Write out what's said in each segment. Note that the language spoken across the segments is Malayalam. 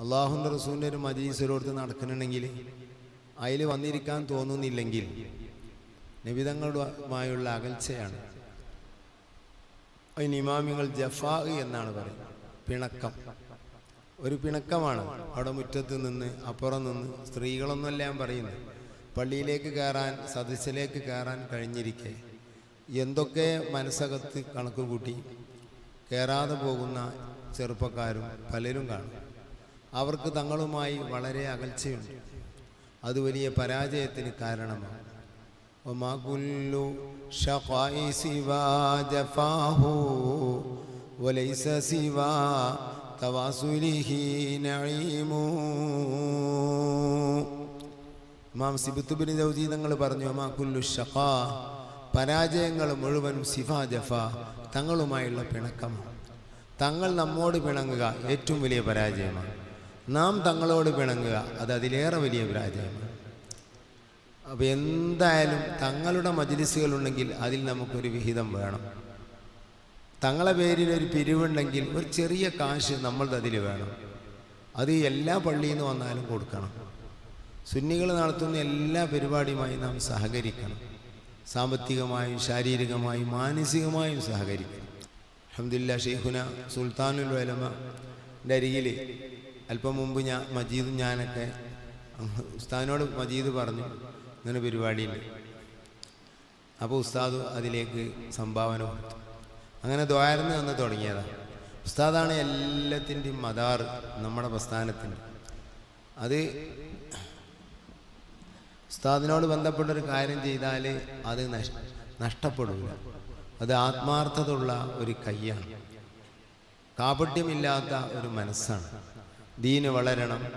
അള്ളാഹുന്റെ റസൂലിന്റെ ഒരു മജീസൊരിടത്ത് നടക്കുന്നുണ്ടെങ്കിൽ അതിൽ വന്നിരിക്കാൻ തോന്നുന്നില്ലെങ്കിൽ നിബിതങ്ങളുമായുള്ള അകൽച്ചയാണ്. അതിന് ഇമാമിങ്ങൾ ജഫാ എന്നാണ് പറയുന്നത്. പിണക്കം. ഒരു പിണക്കമാണ് അവിടെ മുറ്റത്ത് നിന്ന് അപ്പുറം നിന്ന് സ്ത്രീകളൊന്നുമല്ല ഞാൻ പറയുന്നത്. പള്ളിയിലേക്ക് കയറാൻ സദസ്സിലേക്ക് കയറാൻ കഴിഞ്ഞിരിക്കെ. എന്തൊക്കെ മനസ്സകത്ത് കണക്ക് കൂട്ടി. കയറാതെ പോകുന്ന ചെറുപ്പക്കാരും പലരും കാണും. അവർക്ക് തങ്ങളുമായി വളരെ അകൽച്ചയുണ്ട് അത് വലിയ പരാജയത്തിന് കാരണമാണ് وما كل شقاء سوى جفاه وليس سوى تواصله نعيم ഇമാം സിബുത്തുബിന് ദൗജി തങ്ങൾ പറഞ്ഞു അമാ കുല്ലു ഷഖാ പരാജയങ്ങൾ മുഴുവനും സിഫ ജഫ തങ്ങളുമായുള്ള പിണക്കമാണ് തങ്ങൾ നമ്മോട് പിണങ്ങുക ഏറ്റവും വലിയ പരാജയമാണ് നാം തങ്ങളോട് പിണങ്ങുക. അത് അതിലേറെ വലിയ പരാജയമാണ്. അപ്പോൾ എന്തായാലും തങ്ങളുടെ മജ്ലിസുകളുണ്ടെങ്കിൽ അതിൽ നമുക്കൊരു വിഹിതം വേണം. തങ്ങളെ പേരിൽ ഒരു പിരിവുണ്ടെങ്കിൽ ഒരു ചെറിയ കാശ് നമ്മളത് അതിൽ വേണം. അത് എല്ലാ പള്ളിയിൽ നിന്ന് വന്നാലും കൊടുക്കണം. സുന്നികൾ നടത്തുന്ന എല്ലാ പരിപാടിയുമായി നാം സഹകരിക്കണം. സാമ്പത്തികമായും ശാരീരികമായും മാനസികമായും സഹകരിക്കണം. അഹമ്മദില്ല ഷെയ്ഖുന സുൽത്താനുൽ വലമന്റെ അരികിൽ അല്പം മുമ്പ് ഞാൻ മജീദ് ഞാനൊക്കെ ഉസ്താദിനോട് മജീദ് പറഞ്ഞു ഇങ്ങനെ പരിപാടിയുണ്ട്. അപ്പോൾ ഉസ്താദ് അതിലേക്ക് സംഭാവന കൊടുത്തു. അങ്ങനെ ദ്വാരന്ന് വന്ന് തുടങ്ങിയതാണ് ഉസ്താദാണ് എല്ലാത്തിന്റെയും മദാർ നമ്മുടെ പ്രസ്ഥാനത്തിന്റെ. അത് ഉസ്താദിനോട് ബന്ധപ്പെട്ടൊരു കാര്യം ചെയ്താൽ അത് നഷ് നഷ്ടപ്പെടില്ല അത് ആത്മാർത്ഥതയുള്ള ഒരു കയ്യാണ്. കാപട്യമില്ലാത്ത ഒരു മനസ്സാണ്. ദീന് വളരണം.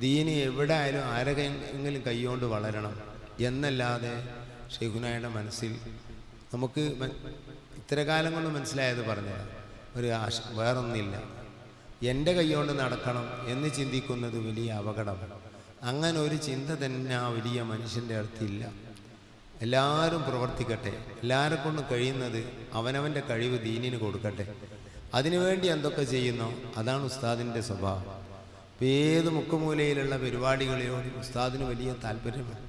ദീന് എവിടെ ആയാലും ആരെങ്കിലും കൈകൊണ്ട് വളരണം. എന്നല്ലാതെ ഷെയ്ഖുനായുടെ മനസ്സിൽ നമുക്ക് ഇത്ര കാലം കൊണ്ട് മനസ്സിലായത് പറഞ്ഞത്. ഒരു ആശ വേറൊന്നില്ല. എന്റെ കൈകൊണ്ട് നടക്കണം എന്ന് ചിന്തിക്കുന്നത് വലിയ അപകടമാണ് അങ്ങനെ ഒരു ചിന്ത തന്നെ ആ വലിയ മനുഷ്യന്റെ അടുത്തില്ല. എല്ലാവരും പ്രവർത്തിക്കട്ടെ. എല്ലാവരെ കൊണ്ടും കഴിയുന്നത് അവനവന്റെ കഴിവ് ദീനിന് കൊടുക്കട്ടെ. അതിനുവേണ്ടി എന്തൊക്കെ ചെയ്യുന്നോ അതാണ് ഉസ്താദിന്റെ സ്വഭാവം. ഇപ്പം ഏത് മുക്കുമൂലയിലുള്ള പരിപാടികളിലോട് ഉസ്താദിന് വലിയ താല്പര്യമാണ്.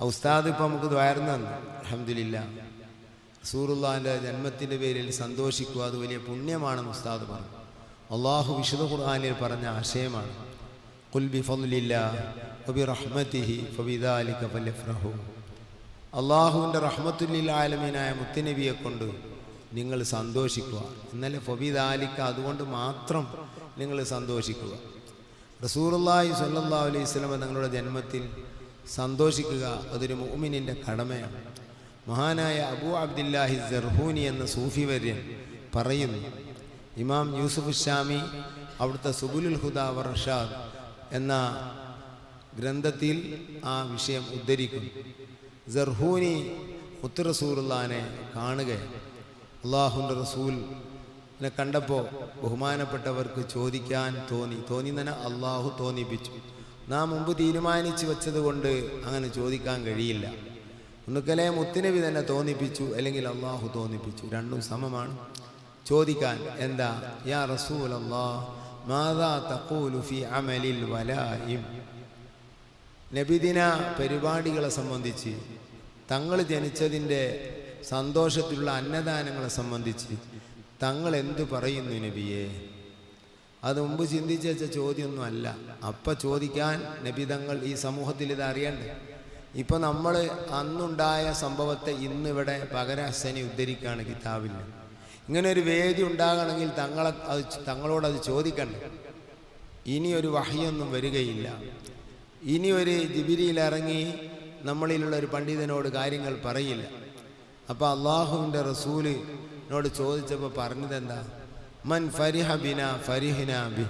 ആ ഉസ്താദ് ഇപ്പം നമുക്ക് ദ്വാരുന്നു തന്നു. അഹമ്മദില്ല സൂറുല്ലാന്റെ ജന്മത്തിന്റെ പേരിൽ സന്തോഷിക്കുക അത് വലിയ പുണ്യമാണെന്ന് ഉസ്താദ് പറഞ്ഞു. അള്ളാഹു വിശുദ്ധ ഖുർആാനിൽ പറഞ്ഞ ആശയമാണ്. കുൽ ബി ഫضലില്ല വബി റഹ്മത്തിഹി ഫബിദാലിക അള്ളാഹുവിന്റെ റഹ്മത്തുല്ലാലമീനായ മുത്തുനബിയെ കൊണ്ട് നിങ്ങൾ സന്തോഷിക്കുക. ഇന്നലെ ഫബിദാലിക്ക അതുകൊണ്ട് മാത്രം നിങ്ങൾ സന്തോഷിക്കുക. റസൂറുല്ലായി സല്ലാ അലൈഹി സ്വലമ നിങ്ങളുടെ ജന്മത്തിൽ സന്തോഷിക്കുക അതൊരു മുഅ്മിനിന്റെ കടമയാണ്. മഹാനായ അബൂ അബ്ദില്ലാഹി ജർഹൂനി എന്ന സൂഫി വര്യൻ പറയുന്നു ഇമാം യൂസുഫ് ഷാമി അവിടുത്തെ സുബുലുൽ ഹുദ വർഷാദ് എന്ന ഗ്രന്ഥത്തിൽ ആ വിഷയം ഉദ്ധരിക്കുന്നു. ജർഹൂനി മുത്ത് റസൂറുല്ലാനെ കാണുകയാണ്. അള്ളാഹുന്റെ റസൂലിനെ കണ്ടപ്പോൾ ബഹുമാനപ്പെട്ടവർക്ക് ചോദിക്കാൻ തോന്നി. തോന്നി തന്നെ അള്ളാഹു തോന്നിപ്പിച്ചു. നാം മുമ്പ് തീരുമാനിച്ചു വെച്ചത് കൊണ്ട് അങ്ങനെ ചോദിക്കാൻ കഴിയില്ല. ഒന്നുക്കലെ മുത്തുനബി തന്നെ തോന്നിപ്പിച്ചു അല്ലെങ്കിൽ അള്ളാഹു തോന്നിപ്പിച്ചു. രണ്ടും സമമാണ്. ചോദിക്കാൻ എന്താ? യാ റസൂൽ അമലിൽ വലായും. നബിദിന പരിപാടികളെ സംബന്ധിച്ച് തങ്ങൾ ജനിച്ചതിന്റെ സന്തോഷത്തിലുള്ള അന്നദാനങ്ങളെ സംബന്ധിച്ച് തങ്ങൾ എന്തു പറയുന്നു നബിയെ? അത് മുമ്പ് ചിന്തിച്ച് ചോദ്യമൊന്നും അല്ല അപ്പം ചോദിക്കാൻ നബി തങ്ങൾ ഈ സമൂഹത്തിൽ ഇത് അറിയണ്ടേ? ഇപ്പം നമ്മൾ അന്നുണ്ടായ സംഭവത്തെ ഇന്നിവിടെ പകരഹസനി ഉദ്ധരിക്കുകയാണ് കിതാബിൽ. ഇങ്ങനെ ഒരു വേദി ഉണ്ടാകണമെങ്കിൽ തങ്ങളെ അത് തങ്ങളോടത് ചോദിക്കണ്ടേ? ഇനിയൊരു വഹിയൊന്നും വരികയില്ല. ഇനി ഒരു ഇറങ്ങി നമ്മളിലുള്ള ഒരു പണ്ഡിതനോട് കാര്യങ്ങൾ പറയില്ല. അപ്പോൾ അള്ളാഹുവിന്റെ റസൂലിനോട് ചോദിച്ചപ്പോൾ പറഞ്ഞതെന്താ? മൻ ഫരിഹ ബിന ഫരിഹിനാബി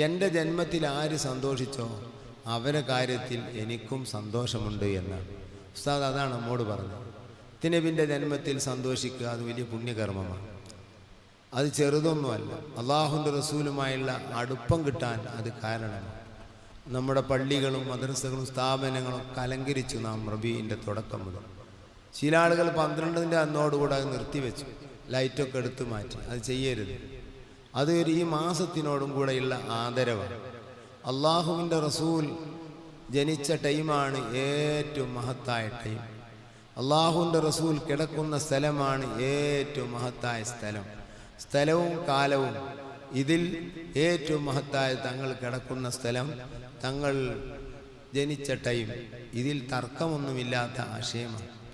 എന്റെ ജന്മത്തിൽ ആര് സന്തോഷിച്ചോ അവരെ കാര്യത്തിൽ എനിക്കും സന്തോഷമുണ്ട് എന്ന്. ഉസ്താദ് അതാണ് നമ്മോട് പറഞ്ഞത്. തിനബിന്റെ ജന്മത്തിൽ സന്തോഷിക്കുക അത് വലിയ പുണ്യകർമ്മമാണ്. അത് ചെറുതൊന്നുമല്ല. അള്ളാഹുന്റെ റസൂലുമായുള്ള അടുപ്പം കിട്ടാൻ അത് കാരണമാണ്. നമ്മുടെ പള്ളികളും മദ്രസകളും സ്ഥാപനങ്ങളും കലങ്കരിച്ചു നാം റബീന്റെ തുടക്കം മുതൽ. ചില ആളുകൾ പന്ത്രണ്ടിന്റെ അന്നോടുകൂടെ നിർത്തിവെച്ചു. ലൈറ്റൊക്കെ എടുത്തു മാറ്റി. അത് ചെയ്യരുത്. അത് ഒരു ഈ മാസത്തിനോടും കൂടെയുള്ള ആദരവാണ്. അള്ളാഹുവിന്റെ റസൂൽ ജനിച്ച ടൈമാണ് ഏറ്റവും മഹത്തായ ടൈം. അള്ളാഹുവിന്റെ റസൂൽ കിടക്കുന്ന സ്ഥലമാണ് ഏറ്റവും മഹത്തായ സ്ഥലം. സ്ഥലവും കാലവും ഇതിൽ ഏറ്റവും മഹത്തായ തങ്ങൾ കിടക്കുന്ന സ്ഥലം തങ്ങൾ ജനിച്ച ടൈം. ഇതിൽ തർക്കമൊന്നുമില്ലാത്ത ആശയമാണ്.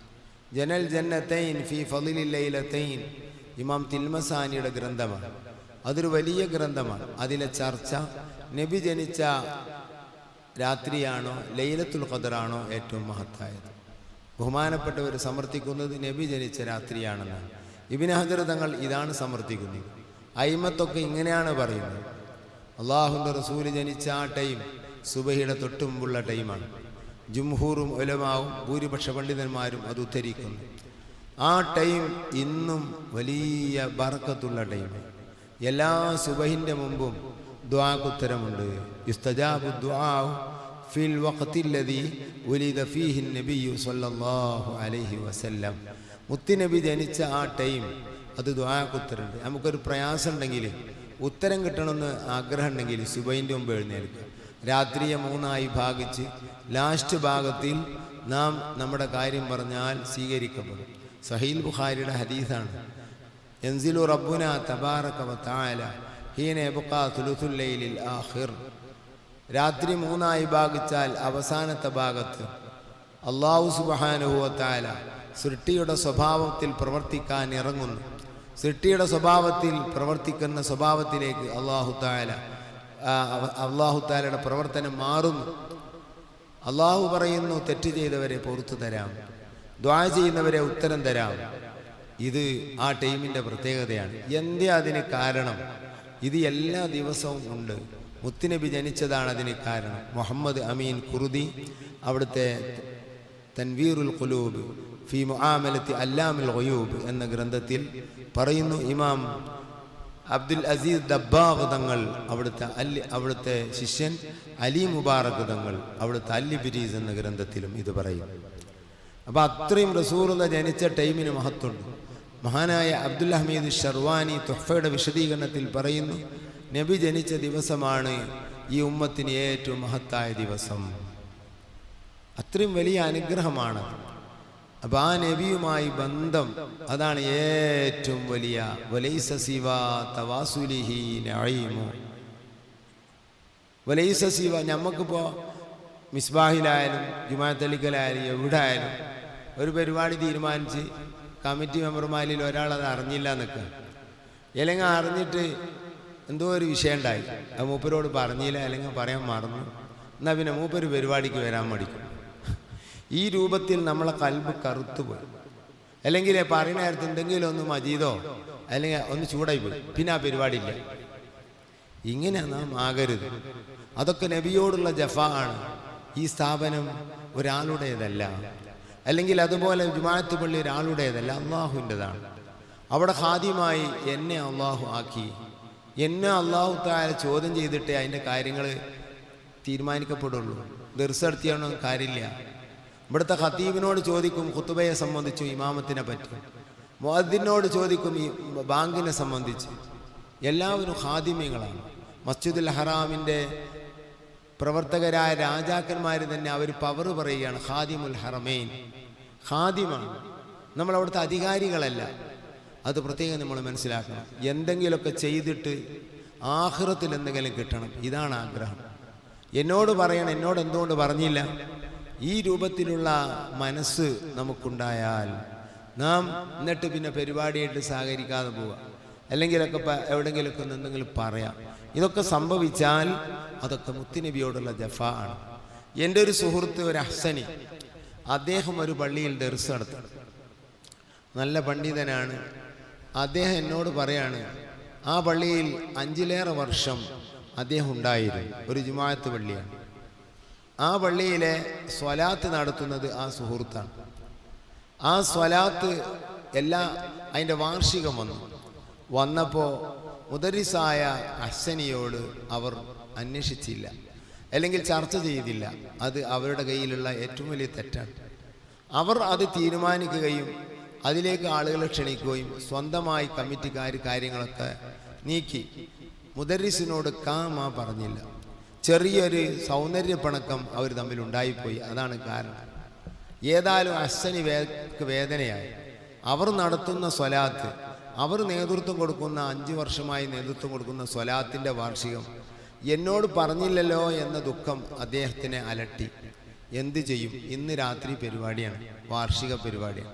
ജനൽ ജന്നത്തൈൻ ഫി ഫലിലൈലത്തൈൻ ഇമാം തിൽമസാനിയുടെ ഗ്രന്ഥമാണ്. അതൊരു വലിയ ഗ്രന്ഥമാണ്. അതിലെ ചർച്ച നബി ജനിച്ച രാത്രിയാണോ ലൈലത്തുൽ ഖദറാണോ ഏറ്റവും മഹത്തായത്? ബഹുമാനപ്പെട്ടവർ സമർത്ഥിക്കുന്നത് നബി ജനിച്ച രാത്രിയാണെന്നാണ് ഇബിന് ഹജർ തങ്ങൾ ഇതാണ് സമർത്ഥിക്കുന്നത്. അയിമത്തൊക്കെ ഇങ്ങനെയാണ് പറയുന്നത്. അള്ളാഹുന്റെ റസൂൽ ജനിച്ച ആ ടൈം സുബഹിയുടെ തൊട്ടുമുമ്പുള്ള ടൈമാണ്. ജുംഹൂറും ഒലമാവും ഭൂരിപക്ഷ പണ്ഡിതന്മാരും അത് ഉദ്ധരിക്കുന്നു. ആ ടൈം ഇന്നും വലിയ ബറക്കത്തുള്ള ടൈം. എല്ലാ സുബഹിന്റെ മുമ്പും ദ്വാക്കുത്തരമുണ്ട് ദ്വാഉ ഫിൽ ഫീഹി നബിയു സല്ലല്ലാഹു അലൈഹി വസല്ലം. മുത്തുനബി ജനിച്ച ആ ടൈം അത് ദ്വാക്കുത്തരുണ്ട് നമുക്കൊരു പ്രയാസം ഉണ്ടെങ്കിൽ ഉത്തരം കിട്ടണമെന്ന് ആഗ്രഹം ഉണ്ടെങ്കിൽ സുബൈന്റെ മുമ്പ് എഴുന്നേൽക്കുക. രാത്രിയെ മൂന്നായി ഭാഗിച്ച് ലാസ്റ്റ് ഭാഗത്തിൽ നാം നമ്മുടെ കാര്യം പറഞ്ഞാൽ സ്വീകരിക്കപ്പെടും. സഹീൽ ബുഖാരിയുടെ ഹദീസാണ്. എൻസിലു റബ്ബുന തബാറക വതആല ഹീന യബ്ഖാ തുലുത്തുൽ ലൈലിൽ ആഖിർ. രാത്രി മൂന്നായി ഭാഗിച്ചാൽ അവസാനത്തെ ഭാഗത്ത് അള്ളാഹു സുബ്ഹാനഹു വതആല സൃഷ്ടിയുടെ സ്വഭാവത്തിൽ പ്രവർത്തിക്കാൻ ഇറങ്ങുന്നു. സൃഷ്ടിയുടെ സ്വഭാവത്തിൽ പ്രവർത്തിക്കുന്ന സ്വഭാവത്തിലേക്ക് അള്ളാഹു താല അള്ളാഹു താലയുടെ പ്രവർത്തനം മാറുന്നു. അള്ളാഹു പറയുന്നു തെറ്റ് ചെയ്തവരെ പുറത്തു തരാം. ദ്വാ ചെയ്യുന്നവരെ ഉത്തരം തരാം. ഇത് ആ ടൈമിന്റെ പ്രത്യേകതയാണ്. എന്തേ അതിന് കാരണം? ഇത് എല്ലാ ദിവസവും ഉണ്ട്. മുത്തുനബി ജനിച്ചതാണ് അതിന് കാരണം. മുഹമ്മദ് അമീൻ കുറുദി അവിടുത്തെ തൻവീറുൽ കുലൂബ് ഫി മുആമലത്തി അല്ലാമുൽ ഒയൂബ് എന്ന ഗ്രന്ഥത്തിൽ പറയുന്നു ഇമാം അബ്ദുൽ അസീസ് ദബ്ബാഗ് തങ്ങൾ അവിടുത്തെ അല്ലി അവിടുത്തെ ശിഷ്യൻ അലി മുബാറക് തങ്ങൾ അവിടുത്തെ അല്ലി ബിരീസ് എന്ന ഗ്രന്ഥത്തിലും ഇത് പറയും. അപ്പൊ അത്രയും റസൂറുള്ള ജനിച്ച ടൈമിന് മഹത്വമുണ്ട്. മഹാനായ അബ്ദുൽ ഹമീദ് ഷർവാനി തുഹഫയുടെ വിശദീകരണത്തിൽ പറയുന്നു നബി ജനിച്ച ദിവസമാണ് ഈ ഉമ്മത്തിന് ഏറ്റവും മഹത്തായ ദിവസം. അത്രയും വലിയ അനുഗ്രഹമാണ് അപ്പൊ ആ നബിയുമായി ബന്ധം അതാണ് ഏറ്റവും വലിയ. വലൈസ സിവ തവാസുലിഹി വലൈസ സിവ മിസ്ബാഹിലായാലും ജുമാത്തലിക്കലായാലും എവിടെ ആയാലും ഒരു പരിപാടി തീരുമാനിച്ച് കമ്മിറ്റി മെമ്പർമാരിൽ ഒരാൾ അത് അറിഞ്ഞില്ല എന്നൊക്കെ. അല്ലെങ്കിൽ അറിഞ്ഞിട്ട് എന്തോ ഒരു വിഷയം ഉണ്ടായി. മൂപ്പരോട് പറഞ്ഞില്ല അല്ലെങ്കിൽ പറയാൻ മറന്നു. എന്നാൽ പിന്നെ മൂപ്പര് പരിപാടിക്ക് വരാൻ മടിക്കും. ഈ രൂപത്തിൽ നമ്മളെ കൽബ് കറുത്തുപോയി. അല്ലെങ്കിൽ പറയുന്ന നേരത്ത് എന്തെങ്കിലും ഒന്ന് മജീദോ അല്ലെങ്കിൽ ഒന്ന് ചൂടായി പോയി. പിന്നെ ആ പരിപാടിയില്ല. ഇങ്ങനെ നാം ആകരുത്. അതൊക്കെ നബിയോടുള്ള ജഫ ആണ്. ഈ സ്ഥാപനം ഒരാളുടേതല്ല. അല്ലെങ്കിൽ അതുപോലെ ജുമാഅത്ത് പള്ളി ഒരാളുടേതല്ല. അള്ളാഹുവിന്റെതാണ്. അവിടെ ഹാദ്യമായി എന്നെ അള്ളാഹു ആക്കി. എന്നെ അള്ളാഹു താര ചോദ്യം ചെയ്തിട്ടേ അതിന്റെ കാര്യങ്ങൾ തീരുമാനിക്കപ്പെടുള്ളൂ. ദർശനത്തിയാണോ കാര്യമില്ല. ഇവിടുത്തെ ഖത്തീബിനോട് ചോദിക്കും ഖുത്തുബയെ സംബന്ധിച്ചു ഇമാമത്തിനെ പറ്റി. മുഅദ്ദിനോട് ചോദിക്കും ഈ ബാങ്കിനെ സംബന്ധിച്ച്. എല്ലാവരും ഹാദിമ്യങ്ങളാണ് മസ്ജിദുൽ ഹറാമിന്റെ പ്രവർത്തകരായ രാജാക്കന്മാർ തന്നെ അവർ പവർ പറയുകയാണ് ഖാദിമുൽ ഹറമൈൻ. ഖാദിമാണ്. നമ്മൾ അവിടുത്തെ അധികാരികളല്ല. അത് പ്രത്യേകം നമ്മൾ മനസ്സിലാക്കണം. എന്തെങ്കിലുമൊക്കെ ചെയ്തിട്ട് ആഹ്റത്തിൽ എന്തെങ്കിലും കിട്ടണം. ഇതാണ് ആഗ്രഹം. എന്നോട് പറയണം എന്നോട് എന്തുകൊണ്ട് പറഞ്ഞില്ല? ഈ രൂപത്തിലുള്ള മനസ്സ് നമുക്കുണ്ടായാൽ നാം എന്നിട്ട് പിന്നെ പരിപാടിയായിട്ട് സഹകരിക്കാതെ പോവുക. അല്ലെങ്കിലൊക്കെ ഒന്ന് എന്തെങ്കിലും പറയാം. ഇതൊക്കെ സംഭവിച്ചാൽ അതൊക്കെ മുത്തുനബിയോടുള്ള ജഫ ആണ്. എന്റെ ഒരു സുഹൃത്ത് ഒരു അഹ്സനി അദ്ദേഹം ഒരു പള്ളിയിൽ ദർസ് നടത്തി. നല്ല പണ്ഡിതനാണ്. അദ്ദേഹം എന്നോട് പറയാണ് ആ പള്ളിയിൽ അഞ്ചിലേറെ വർഷം അദ്ദേഹം ഉണ്ടായിരുന്നു. ഒരു ജുമായത്ത് പള്ളിയാണ്. ആ പള്ളിയിലെ സ്വലാത്ത് നടത്തുന്നത് ആ സുഹൃത്താണ്. ആ സ്വലാത്ത് എല്ലാ അതിന്റെ വാർഷികം വന്നു. വന്നപ്പോൾ മുദരിസായ അഹ്സനിയോട് അവർ അന്വേഷിച്ചില്ല. അല്ലെങ്കിൽ ചർച്ച ചെയ്തില്ല. അത് അവരുടെ കയ്യിലുള്ള ഏറ്റവും വലിയ തെറ്റാണ്. അവർ അത് തീരുമാനിക്കുകയും അതിലേക്ക് ആളുകളെ ക്ഷണിക്കുകയും സ്വന്തമായി കമ്മിറ്റിക്കാർ കാര്യങ്ങളൊക്കെ നീക്കി. മുദരിസിനോട് കാമ പറഞ്ഞില്ല. ചെറിയൊരു സൗന്ദര്യപ്പണക്കം അവർ തമ്മിൽ ഉണ്ടായിപ്പോയി. അതാണ് കാരണം. ഏതായാലും അശ്വനി വേക്ക് വേദനയായി. അവർ നടത്തുന്ന സ്വലാത്ത് അവർ നേതൃത്വം കൊടുക്കുന്ന അഞ്ച് വർഷമായി നേതൃത്വം കൊടുക്കുന്ന സ്വലാത്തിന്റെ വാർഷികം എന്നോട് പറഞ്ഞില്ലല്ലോ എന്ന ദുഃഖം അദ്ദേഹത്തിനെ അലട്ടി. എന്ത് ചെയ്യും? ഇന്ന് രാത്രി പരിപാടിയാണ്. വാർഷിക പരിപാടിയാണ്.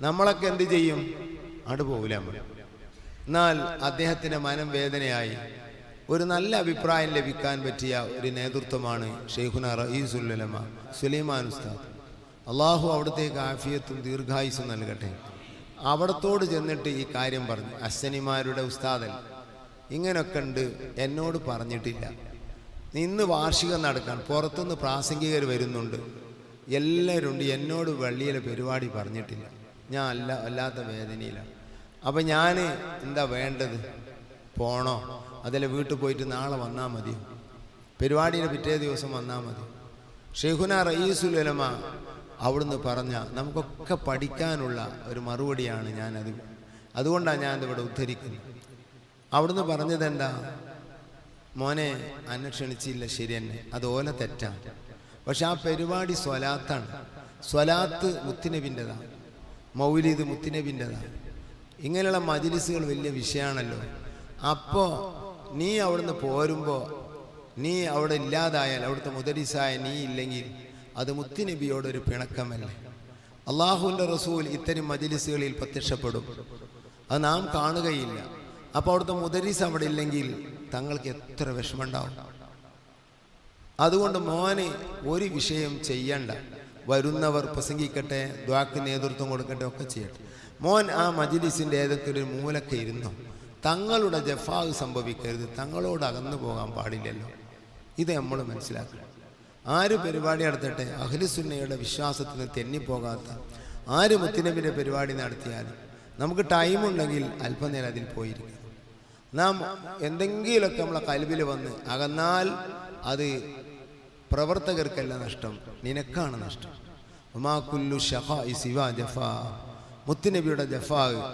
നമ്മളൊക്കെ എന്ത് ചെയ്യും? അടുപോകില്ല പോകില്ല നമ്മൾ എന്നാൽ അദ്ദേഹത്തിന്റെ മനം വേദനയായി. ഒരു നല്ല അഭിപ്രായം ലഭിക്കാൻ പറ്റിയ ഒരു നേതൃത്വമാണ് ഷെയ്ഖുന റയീസുല്ലമ സുലൈമാൻ ഉസ്താദ്. അള്ളാഹു അവിടത്തേക്ക് ആഫിയത്തും ദീർഘായുസും നൽകട്ടെ. അവിടത്തോട് ചെന്നിട്ട് ഈ കാര്യം പറഞ്ഞു. അശ്വനിമാരുടെ ഉസ്താദൻ ഇങ്ങനൊക്കെ ഉണ്ട് എന്നോട് പറഞ്ഞിട്ടില്ല. ഇന്ന് വാർഷികം നടക്കാൻ പുറത്തുനിന്ന് പ്രാസംഗികർ വരുന്നുണ്ട്. എല്ലാവരും എന്നോട് വള്ളിയിലെ പരിപാടി പറഞ്ഞിട്ടില്ല. ഞാൻ അല്ല അല്ലാത്ത വേദനയിലാണ് അപ്പം ഞാൻ എന്താ വേണ്ടത്? പോണോ? അതല്ല വീട്ടിൽ പോയിട്ട് നാളെ വന്നാൽ മതി. പരിപാടിയുടെ പിറ്റേ ദിവസം വന്നാൽ മതി. ഷെഹുന റയീസുലമ അവിടുന്ന് പറഞ്ഞ നമുക്കൊക്കെ പഠിക്കാനുള്ള ഒരു മറുപടിയാണ് ഞാനത്. അതുകൊണ്ടാണ് ഞാൻ ഇവിടെ ഉദ്ധരിക്കുന്നത്. അവിടുന്ന് പറഞ്ഞത് എന്താ? മോനെ അന്നെ ക്ഷണിച്ചില്ല ശരി തന്നെ അത് ഓല തെറ്റാണ് പക്ഷെ ആ പരിപാടി സ്വലാത്താണ്. സ്വലാത്ത് മുത്തിനബിന്റെതാണ് മൗലിദ് മുത്തിനബിന്റെതാണ് ഇങ്ങനെയുള്ള മജിലിസുകൾ വലിയ വിഷയമാണല്ലോ അപ്പോൾ നീ അവിടുന്ന് പോരുമ്പോൾ നീ അവിടെ ഇല്ലാതായാൽ അവിടുത്തെ മുദരിസായ നീ ഇല്ലെങ്കിൽ അത് മുത്തിനബിയോടൊരു പിണക്കമല്ലേ? അള്ളാഹുവിന്റെ റസൂൽ ഇത്തരം മജിലിസുകളിൽ പ്രത്യക്ഷപ്പെടും. അത് നാം കാണുകയില്ല. അപ്പോൾ അവിടുത്തെ മുദരിസ് അവിടെ ഇല്ലെങ്കിൽ തങ്ങൾക്ക് എത്ര വിഷമമുണ്ടാവും. അതുകൊണ്ട് മോനെ ഒരു വിഷയം ചെയ്യണ്ട. വരുന്നവർ പ്രസംഗിക്കട്ടെ ദ്വാക്ക് നേതൃത്വം കൊടുക്കട്ടെ ഒക്കെ ചെയ്യട്ടെ. മോൻ ആ മജിലിസിന്റെ ഏതൊക്കെ ഒരു മൂലക്കെ ഇരുന്നോ. തങ്ങളുടെ ജഫാവ് സംഭവിക്കരുത്. തങ്ങളോട് അകന്നു പോകാൻ പാടില്ലല്ലോ. ഇത് നമ്മൾ മനസ്സിലാക്കണം. ആര് പരിപാടി നടത്തട്ടെ? അഖിലുസുന്നയുടെ വിശ്വാസത്തിന് തെന്നിപ്പോകാത്ത ആര് മുത്തിനബിന്റെ പരിപാടി നടത്തിയാലും നമുക്ക് ടൈം ഉണ്ടെങ്കിൽ അല്പനേരം അതിൽ പോയിരിക്കും. നാം എന്തെങ്കിലുമൊക്കെ നമ്മളെ കൽവിൽ വന്ന് അകന്നാൽ അത് പ്രവർത്തകർക്കല്ല നഷ്ടം നിനക്കാണ് നഷ്ടം. ഉമാക്കുല്ലു ഇ സിവ ജഫ. മുത്തുനബിയുടെ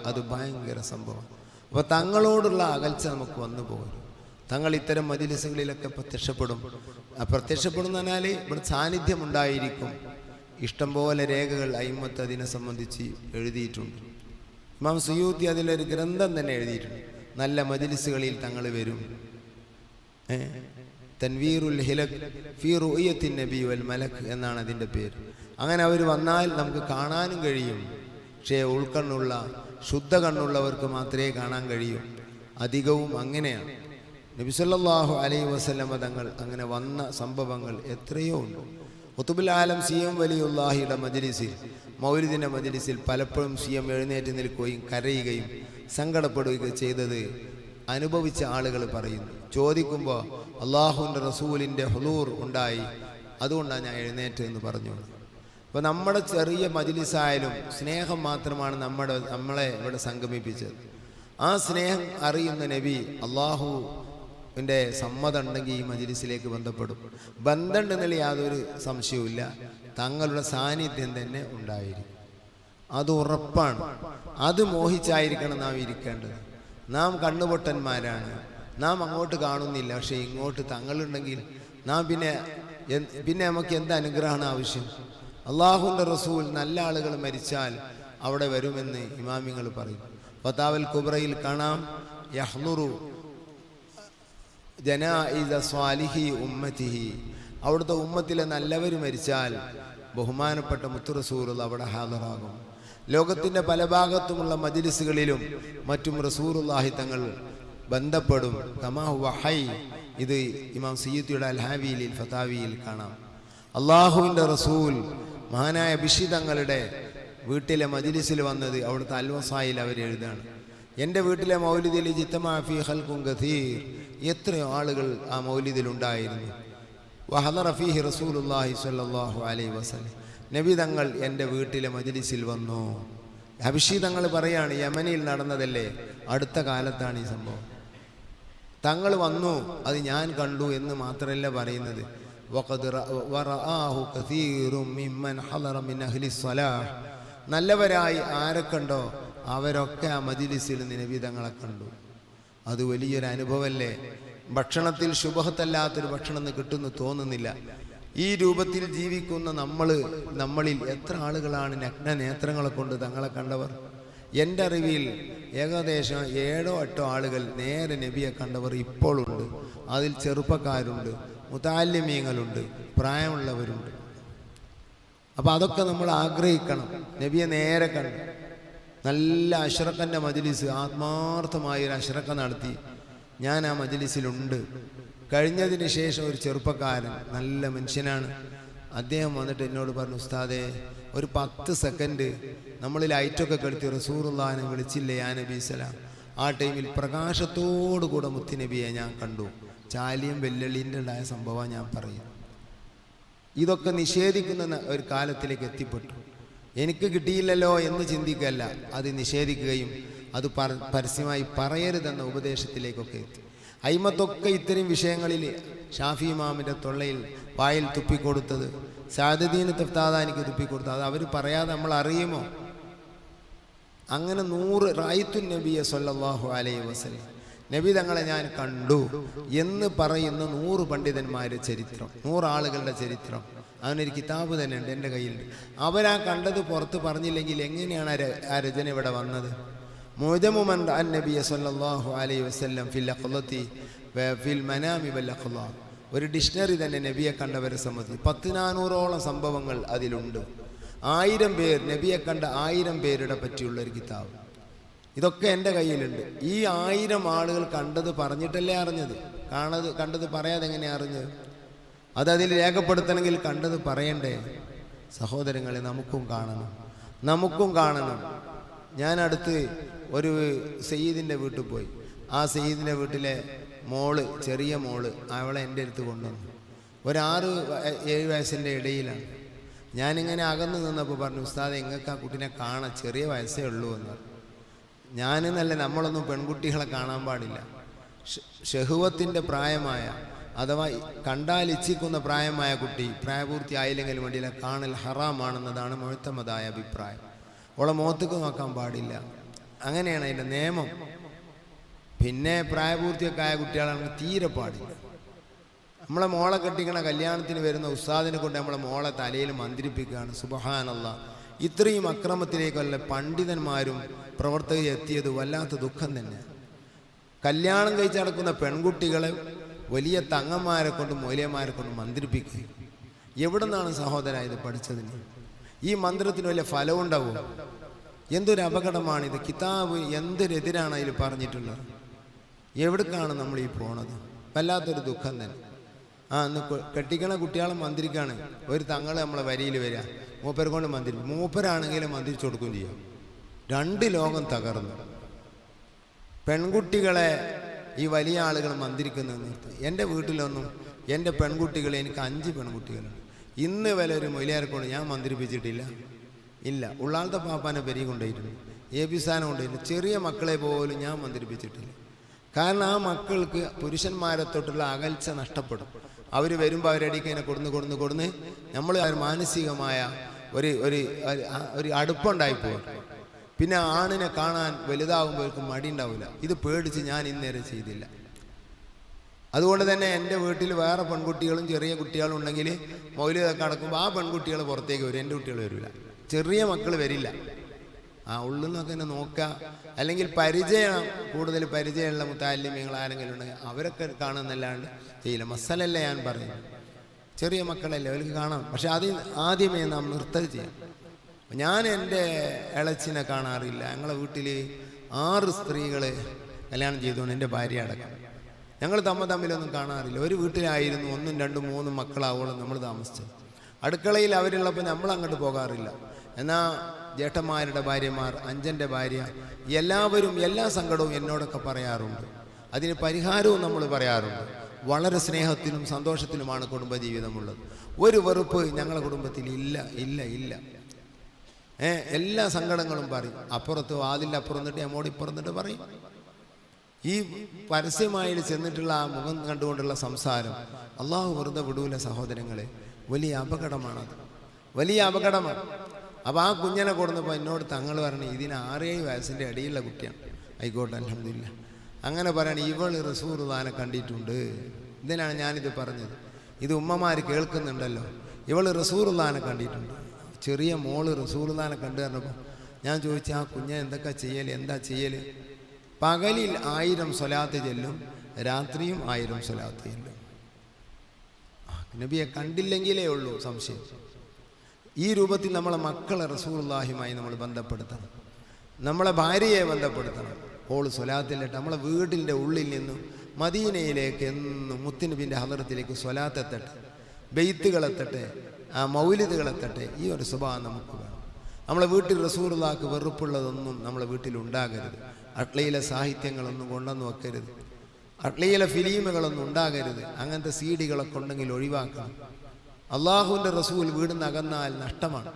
അത് ഭയങ്കര സംഭവം. അപ്പോൾ തങ്ങളോടുള്ള അകൽച്ച നമുക്ക് വന്നു പോകും. തങ്ങൾ ഇത്തരം മജിലിസുകളിലൊക്കെ പ്രത്യക്ഷപ്പെടും. ആ പ്രത്യക്ഷപ്പെടുന്നതിനാൽ പറഞ്ഞാൽ ഇവിടെ സാന്നിധ്യം ഉണ്ടായിരിക്കും. ഇഷ്ടംപോലെ രേഖകൾ അയിമത്ത് അതിനെ സംബന്ധിച്ച് എഴുതിയിട്ടുണ്ട്. ഇമാം സുയൂത്തി അതിലൊരു ഗ്രന്ഥം തന്നെ എഴുതിയിട്ടുണ്ട്. നല്ല മജിലിസുകളിൽ തങ്ങൾ വരും. തൻവീറുൽ ഹിലക് ഫീ ഉയ്യത്തിൻ നബി വൽ മലക് എന്നാണ് അതിന്റെ പേര്. അങ്ങനെ അവർ വന്നാൽ നമുക്ക് കാണാനും കഴിയും. പക്ഷേ ഉൾക്കണ്ണുള്ള ശുദ്ധ കണ്ണുള്ളവർക്ക് മാത്രമേ കാണാൻ കഴിയൂ. അധികവും അങ്ങനെയാണ്. നബിസല്ലാഹു അലൈ വസല്ലമ തങ്ങൾ അങ്ങനെ വന്ന സംഭവങ്ങൾ എത്രയോ ഉണ്ട്. ഒത്തുബുൽ ആലം സി എം വലിയുല്ലാഹിയുടെ മജലിസിൽ മൗലിദിന്റെ മജലിസിൽ പലപ്പോഴും സി എം എഴുന്നേറ്റ് നിൽക്കുകയും കരയുകയും സങ്കടപ്പെടുകയും ചെയ്തത് അനുഭവിച്ച ആളുകൾ പറയുന്നു. ചോദിക്കുമ്പോൾ അള്ളാഹുവിന്റെ റസൂലിന്റെ ഹുലൂർ ഉണ്ടായി. അതുകൊണ്ടാണ് ഞാൻ എഴുന്നേറ്റ് എന്ന് പറഞ്ഞു അപ്പോൾ നമ്മുടെ ചെറിയ മജിലിസായാലും സ്നേഹം മാത്രമാണ് നമ്മുടെ നമ്മളെ ഇവിടെ സംഗമിപ്പിച്ചത്. ആ സ്നേഹം അറിയുന്ന നബി അള്ളാഹു ന്റെ സമ്മതം ഉണ്ടെങ്കിൽ ഈ മജിലിസിലേക്ക് ബന്ധപ്പെടും. ബന്ധമുണ്ടെന്നുള്ള യാതൊരു സംശയവുമില്ല. തങ്ങളുടെ സാന്നിധ്യം തന്നെ ഉണ്ടായിരിക്കും. അത് ഉറപ്പാണ്. അത് മോഹിച്ചായിരിക്കണം നാം ഇരിക്കേണ്ടത്. നാം കണ്ണുപൊട്ടന്മാരാണ്. നാം അങ്ങോട്ട് കാണുന്നില്ല. പക്ഷേ ഇങ്ങോട്ട് തങ്ങളുണ്ടെങ്കിൽ നാം പിന്നെ പിന്നെ നമുക്ക് എന്ത് അനുഗ്രഹമാണ് ആവശ്യം? അള്ളാഹുന്റെ റസൂൽ നല്ല ആളുകൾ മരിച്ചാൽ അവിടെ വരുമെന്ന് ഇമാമിങ്ങൾ പറയും. ഫതാവൽ കുബ്രയിൽ കാണാം. യഹ്നുറു ജനാഇദ സ്വാലിഹി ഉമ്മത്തിഹി. അവിടുത്തെ ഉമ്മത്തിലെ നല്ലവർ മരിച്ചാൽ ബഹുമാനപ്പെട്ട മുത്തുറസൂർ അവിടെ ഹാജറാകും ലോകത്തിന്റെ പല ഭാഗത്തുമുള്ള മജിലിസുകളിലും മറ്റും റസൂറുല്ലാഹി തങ്ങൾ ബന്ധപ്പെടും. തമാ വഹൈ ഇത് ഇമാം സയ്യിദിയുടെ അൽഹാവിയിൽ ഫതാവിയിൽ കാണാം. അള്ളാഹുവിന്റെ റസൂൽ മഹാനായ ബിഷി തങ്ങളുടെ വീട്ടിലെ മജിലിസിൽ വന്നത് അവിടുത്തെ അൽവസായിൽ അവർ എഴുതാണ്. എന്റെ വീട്ടിലെ മൗലിദിൽ ജിത്തമാഫി ഹൽക്കും ഗസീർ. എത്രയോ ആളുകൾ ആ മൗലിദിൽ ഉണ്ടായിരുന്നു. വഹദ റഫീഹി റസൂലുള്ളാഹി സ്വല്ലല്ലാഹു അലൈഹി വസല്ലം. നബി തങ്ങൾ എന്റെ വീട്ടിലെ മജിലിസിൽ വന്നു. ഹബിഷി തങ്ങൾ പറയാണ് യമനിൽ നടന്നതല്ലേ? അടുത്ത കാലത്താണ് ഈ സംഭവം. തങ്ങൾ വന്നു അത് ഞാൻ കണ്ടു എന്ന് മാത്രമല്ല പറയുന്നത്. നല്ലവരായി ആരെ കണ്ടോ? അവരൊക്കെ ആ മജിലിസിൽ നബി തങ്ങളെ കണ്ടു. അത് വലിയൊരു അനുഭവമല്ലേ ഭക്ഷണത്തിൽ ശുഭഹത്തല്ലാത്തൊരു ഭക്ഷണം എന്ന് കിട്ടുന്നു തോന്നുന്നില്ല. ഈ രൂപത്തിൽ ജീവിക്കുന്ന നമ്മൾ നമ്മളിൽ എത്ര ആളുകളാണ് നഗ്ന നേത്രങ്ങളെ കൊണ്ട് തങ്ങളെ കണ്ടവർ? എന്റെ അറിവിൽ ഏകദേശം ഏഴോ എട്ടോ ആളുകൾ നേരെ നബിയെ കണ്ടവർ ഇപ്പോഴുണ്ട്. അതിൽ ചെറുപ്പക്കാരുണ്ട്. മുതാല്യമീങ്ങളുണ്ട് പ്രായമുള്ളവരുണ്ട്. അപ്പോൾ അതൊക്കെ നമ്മൾ ആഗ്രഹിക്കണം. നബിയെ നേരെ കണ്ടു നല്ല അഷ്റഖന്റെ മജിലിസ് ആത്മാർത്ഥമായ ഒരു അഷ്റഖ നടത്തി. ഞാൻ ആ മജിലിസിലുണ്ട്. കഴിഞ്ഞതിന് ശേഷം ഒരു ചെറുപ്പക്കാരൻ നല്ല മനുഷ്യനാണ്. അദ്ദേഹം വന്നിട്ട് എന്നോട് പറഞ്ഞു ഉസ്താദെ ഒരു പത്ത് സെക്കൻഡ് നമ്മൾ ലൈറ്റൊക്കെ കെടുത്തി റസൂറുല്ലാനെ വിളിച്ചില്ലേ ആ നബി ആ ടൈമിൽ പ്രകാശത്തോടു കൂടെ മുത്തുനബിയെ ഞാൻ കണ്ടു. ചാലിയും വെല്ലുള്ളിന്റെ ഉണ്ടായ സംഭവം ഞാൻ പറയുന്നു ഇതൊക്കെ നിഷേധിക്കുന്ന ഒരു കാലത്തിലേക്ക് എത്തിപ്പെട്ടു. എനിക്ക് കിട്ടിയില്ലല്ലോ എന്ന് ചിന്തിക്കല്ല. അത് നിഷേധിക്കുകയും അത് പര- പരസ്യമായി പറയരുതെന്ന ഉപദേശത്തിലേക്കൊക്കെ എത്തി. അയിമത്തൊക്കെ ഇത്തരം വിഷയങ്ങളിൽ ഷാഫി ഇമാമിന്റെ തൊള്ളയിൽ വായിൽ തുപ്പിക്കൊടുത്തത് സാദദീന് തഫ്താദാനിക്ക് തുപ്പിക്കൊടുത്തത് അത് അവർ പറയാതെ നമ്മൾ അറിയുമോ? അങ്ങനെ നൂറ് റായിത്തു നബിയെ സല്ലല്ലാഹു അലൈഹി വസല്ലം. നബി തങ്ങളെ ഞാൻ കണ്ടു എന്ന് പറയുന്ന നൂറ് പണ്ഡിതന്മാരുടെ ചരിത്രം നൂറാളുകളുടെ ചരിത്രം. അവനൊരു കിതാബ് തന്നെ ഉണ്ട് എന്റെ കയ്യിലുണ്ട്. അവരാ കണ്ടത് പുറത്ത് പറഞ്ഞില്ലെങ്കിൽ എങ്ങനെയാണ് ആ രചന ഇവിടെ വന്നത്? നബിയെ ഫിൽ ഫിൽ മനാമി ഒരു ഡിക്ഷണറി തന്നെ നബിയെ കണ്ടവരെ സംബന്ധിച്ച് പത്ത് നാനൂറോളം സംഭവങ്ങൾ അതിലുണ്ട്. ആയിരം പേർ നബിയെ കണ്ട ആയിരം പേരുടെ പറ്റിയുള്ള ഒരു കിതാബ്. ഇതൊക്കെ എന്റെ കയ്യിലുണ്ട്. ഈ ആയിരം ആളുകൾ കണ്ടത് പറഞ്ഞിട്ടല്ലേ അറിഞ്ഞത്? കാണത് കണ്ടത് പറയാതെ എങ്ങനെ അറിഞ്ഞത്? അത് അതിൽ രേഖപ്പെടുത്തണമെങ്കിൽ കണ്ടത് പറയണ്ടേ? സഹോദരങ്ങളെ നമുക്കും കാണണം. നമുക്കും കാണണം. ഞാൻ അടുത്ത് ഒരു സയ്യിദിന്റെ വീട്ടിൽ പോയി. ആ സയ്യിദിന്റെ വീട്ടിലെ മോൾ ചെറിയ മോൾ അവളെ എന്റെ അടുത്ത് കൊണ്ടുവന്നു. ഒരാറ് ഏഴ് വയസ്സിന്റെ ഇടയിലാണ്. ഞാനിങ്ങനെ അകന്നു നിന്നപ്പോൾ പറഞ്ഞു ഉസ്താദ് എങ്ങൾക്ക് ആ കുട്ടീനെ കാണാൻ ചെറിയ വയസ്സേ ഉള്ളൂ എന്ന്. ഞാനെന്നല്ല നമ്മളൊന്നും പെൺകുട്ടികളെ കാണാൻ പാടില്ല. ഷഹുവത്തിന്റെ പ്രായമായ അഥവാ കണ്ടാൽ ഇച്ഛിക്കുന്ന പ്രായമായ കുട്ടി പ്രായപൂർത്തി ആയില്ലെങ്കിൽ വേണ്ടിയില്ല കാണൽ ഹറാമാണെന്നതാണ് മുഴുത്തമതായ അഭിപ്രായം. അവളെ മോത്തുക്ക് നോക്കാൻ പാടില്ല. അങ്ങനെയാണ് അതിന്റെ നിയമം. പിന്നെ പ്രായപൂർത്തിയൊക്കെ ആയ കുട്ടികളാണെങ്കിൽ തീരെ പാടില്ല. നമ്മളെ മോളെ കെട്ടിക്കണ കല്യാണത്തിന് വരുന്ന ഉസ്താദിനെ കൊണ്ട് നമ്മളെ മോളെ തലയിൽ മന്ത്രിപ്പിക്കുകയാണ്. സുബഹാനല്ല. ഇത്രയും അക്രമത്തിലേക്കല്ല പണ്ഡിതന്മാരും പ്രവർത്തകർ എത്തിയത് വല്ലാത്ത ദുഃഖം തന്നെ. കല്യാണം കഴിച്ച് നടക്കുന്ന പെൺകുട്ടികളെ വലിയ തങ്ങന്മാരെ കൊണ്ട് മൂലയന്മാരെ കൊണ്ട് മന്ത്രിപ്പിക്കുക എവിടെ നിന്നാണ് സഹോദര ഇത് പഠിച്ചതിന്? ഈ മന്ത്രത്തിന് വലിയ ഫലം ഉണ്ടാവും എന്തൊരു അപകടമാണിത് കിതാബ് എന്തൊരെതിരാണ് അതിൽ പറഞ്ഞിട്ടുള്ളത്? എവിടേക്കാണ് നമ്മൾ ഈ പോണത്? വല്ലാത്തൊരു ദുഃഖം തന്നെ. ആ കെട്ടിക്കണ കുട്ടികളെ മന്ത്രിക്കാണ്. ഒരു തങ്ങൾ നമ്മളെ വരിയിൽ വരിക. മൂപ്പരെ കൊണ്ട് മന്ത്രി മൂപ്പരാണെങ്കിലും മന്ത്രിച്ചു കൊടുക്കുകയും ചെയ്യാം. രണ്ട് ലോകം തകർന്നു. പെൺകുട്ടികളെ ഈ വലിയ ആളുകൾ മന്ത്രിക്കുന്നത് നിർത്തി. എന്റെ വീട്ടിലൊന്നും എന്റെ പെൺകുട്ടികൾ എനിക്ക് അഞ്ച് പെൺകുട്ടികളുണ്ട്. ഇന്ന് വരെ ഒരു മൊയിലേർക്കോട് ഞാൻ മന്ത്രിപ്പിച്ചിട്ടില്ല ഇല്ല. ഉള്ളാളത്തെ പാപ്പാനെ പെരി കൊണ്ടുപോയിട്ടുണ്ട് എ പി സ്ഥാനം കൊണ്ടുപോയിട്ടുണ്ട് ചെറിയ മക്കളെ പോലും ഞാൻ മന്ത്രിപ്പിച്ചിട്ടില്ല കാരണം ആ മക്കൾക്ക് പുരുഷന്മാരെ തൊട്ടുള്ള അകൽച്ച നഷ്ടപ്പെടും. അവർ വരുമ്പോൾ അവരടിക്ക് ഇങ്ങനെ കൊടുന്ന് കൊടുന്ന് കൊടുന്ന് നമ്മൾ ഒരു മാനസികമായ ഒരു ഒരു ഒരു- അടുപ്പുണ്ടായി പോകും പിന്നെ ആണിനെ കാണാൻ വലുതാകുമ്പോഴേക്കും മടി ഉണ്ടാവില്ല ഇത് പേടിച്ച് ഞാൻ ഇന്നേരെ ചെയ്തില്ല. അതുകൊണ്ട് തന്നെ എന്റെ വീട്ടിൽ വേറെ പെൺകുട്ടികളും ചെറിയ കുട്ടികളും ഉണ്ടെങ്കിൽ മൗലിക കടക്കുമ്പോൾ ആ പെൺകുട്ടികൾ പുറത്തേക്ക് വരും എന്റെ കുട്ടികൾ വരില്ല ചെറിയ മക്കൾ വരില്ല. ആ ഉള്ളിൽ നിന്നൊക്കെ തന്നെ നോക്കുക. അല്ലെങ്കിൽ പരിചയം കൂടുതൽ പരിചയമുള്ള മുത്താലിമ്യങ്ങൾ ആരെങ്കിലും ഉണ്ടെങ്കിൽ അവരൊക്കെ കാണുന്നല്ലാണ്ട് ചെയ്യില്ല. മസലല്ല ഞാൻ പറയുന്നത്. ചെറിയ മക്കളല്ലേ അവർക്ക് കാണാം. പക്ഷെ അത് ആദ്യമേ നാം നിർത്തൽ ചെയ്യാം. ഞാൻ എന്റെ ഇളച്ചിനെ കാണാറില്ല ഞങ്ങളെ വീട്ടിൽ ആറ് സ്ത്രീകൾ കല്യാണം ചെയ്തുകൊണ്ട് എന്റെ ഭാര്യ അടക്കം. ഞങ്ങൾ തമ്മ തമ്മിലൊന്നും കാണാറില്ല ഒരു വീട്ടിലായിരുന്നു ഒന്നും രണ്ടും മൂന്നും മക്കളാവോളം നമ്മൾ താമസിച്ചത്. അടുക്കളയിൽ അവരുള്ളപ്പോൾ നമ്മൾ അങ്ങോട്ട് പോകാറില്ല. എന്നാൽ ജേഠന്മാരുടെ ഭാര്യമാർ അഞ്ചന്റെ ഭാര്യ എല്ലാവരും എല്ലാ സങ്കടവും എന്നോടൊക്കെ പറയാറുണ്ട്. അതിന് പരിഹാരവും നമ്മൾ പറയാറുണ്ട്. വളരെ സ്നേഹത്തിലും സന്തോഷത്തിലുമാണ് കുടുംബജീവിതമുള്ളത്. ഒരു വെറുപ്പ് ഞങ്ങളുടെ കുടുംബത്തിൽ ഇല്ല ഇല്ല ഇല്ല. ഏ എല്ലാ സങ്കടങ്ങളും പറയും. അപ്പുറത്ത് വാതിന്റെ അപ്പുറം നിന്നിട്ട് നമ്മോട് ഇപ്പുറം നിന്നിട്ട് പറയും. ഈ പരസ്യമായി ചെന്നിട്ടുള്ള ആ മുഖം കണ്ടുകൊണ്ടുള്ള സംസാരം അള്ളാഹു വെറുതെ വിടൂല സഹോദരങ്ങളെ. വലിയ അപകടമാണത്. വലിയ അപകടമാണ്. അപ്പോൾ ആ കുഞ്ഞിനെ കൊടുന്നപ്പോൾ എന്നോട് തങ്ങൾ പറഞ്ഞു ഇതിന് ആറേഴ് വയസ്സിന്റെ ഇടയിലുള്ള കുട്ടിയാണ്. ആയിക്കോട്ടെ അലഹമില്ല അങ്ങനെ പറയണം ഇവൾ റസൂറുദാനെ കണ്ടിട്ടുണ്ട്. ഇതിനാണ് ഞാനിത് പറഞ്ഞത്? ഇത് ഉമ്മമാർ കേൾക്കുന്നുണ്ടല്ലോ. ഇവൾ റസൂറുദാനെ കണ്ടിട്ടുണ്ട്. ചെറിയ മോൾ റസൂറുദാനെ കണ്ടു പറഞ്ഞപ്പോൾ ഞാൻ ചോദിച്ചു ആ കുഞ്ഞ എന്തൊക്കെ ചെയ്യൽ എന്താ ചെയ്യൽ പകലിൽ ആയിരം സ്വലാത്ത് ചെല്ലും രാത്രിയും ആയിരം സ്വലാത്ത് ചെല്ലും. നബിയെ കണ്ടില്ലെങ്കിലേ ഉള്ളൂ സംശയം. ഈ രൂപത്തിൽ നമ്മളെ മക്കളെ റസൂള്ളാഹിയുമായി നമ്മൾ ബന്ധപ്പെടുത്തണം. നമ്മളെ ഭാര്യയെ ബന്ധപ്പെടുത്തണം. ഓൾ സ്വലാത്തിലിട്ട് നമ്മളെ വീടിന്റെ ഉള്ളിൽ നിന്നും മദീനയിലേക്ക് എന്നും മുത്തിനുബിന്റെ ഹദർത്തിലേക്ക് സ്വലാത്തെത്തട്ടെ ബെയ്ത്തുകളെത്തട്ടെ ആ മൗലിദുകളെത്തട്ടെ ഈ ഒരു സ്വഭാവം നമുക്ക് വേണം. നമ്മളെ വീട്ടിൽ റസൂറുള്ളാക്ക് വെറുപ്പുള്ളതൊന്നും നമ്മളെ വീട്ടിൽ ഉണ്ടാകരുത്. അട്ലയിലെ സാഹിത്യങ്ങളൊന്നും കൊണ്ടുവന്ന് വെക്കരുത്. അട്ലയിലെ ഫിലിമുകളൊന്നും ഉണ്ടാകരുത്. അങ്ങനത്തെ സീഡികളൊക്കെ ഉണ്ടെങ്കിൽ ഒഴിവാക്കണം. അള്ളാഹുവിന്റെ റസൂൽ വീട് അകന്നാൽ നഷ്ടമാണ്.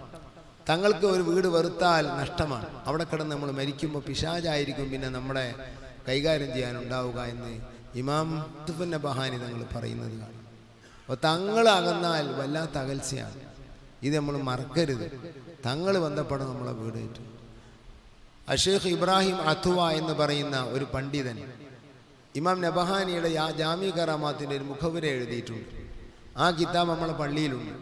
തങ്ങൾക്ക് ഒരു വീട് വെറുത്താൽ നഷ്ടമാണ്. അവിടെ കിടന്ന് നമ്മൾ മരിക്കുമ്പോൾ പിശാചായിരിക്കും പിന്നെ നമ്മളെ കൈകാര്യം ചെയ്യാൻ ഉണ്ടാവുക എന്ന് ഇമാം തുഫന്ന ബഹാനി തങ്ങൾ പറയുന്നത് അപ്പോൾ തങ്ങൾ അകന്നാൽ വല്ലാത്ത അകൽച്ചയാണ്. ഇത് നമ്മൾ മറക്കരുത്. തങ്ങൾ ബന്ധപ്പെടണം നമ്മളെ വീട് കിട്ടും അഷേഖ് ഇബ്രാഹിം അഥുവ എന്ന് പറയുന്ന ഒരു പണ്ഡിതൻ ഇമാം നബഹാനിയുടെ ജാമി കറാമാത്തിന്റെ ഒരു മുഖവുര എഴുതിയിട്ടുണ്ട്. ആ കിതാബ് നമ്മളെ പള്ളിയിലുണ്ട്.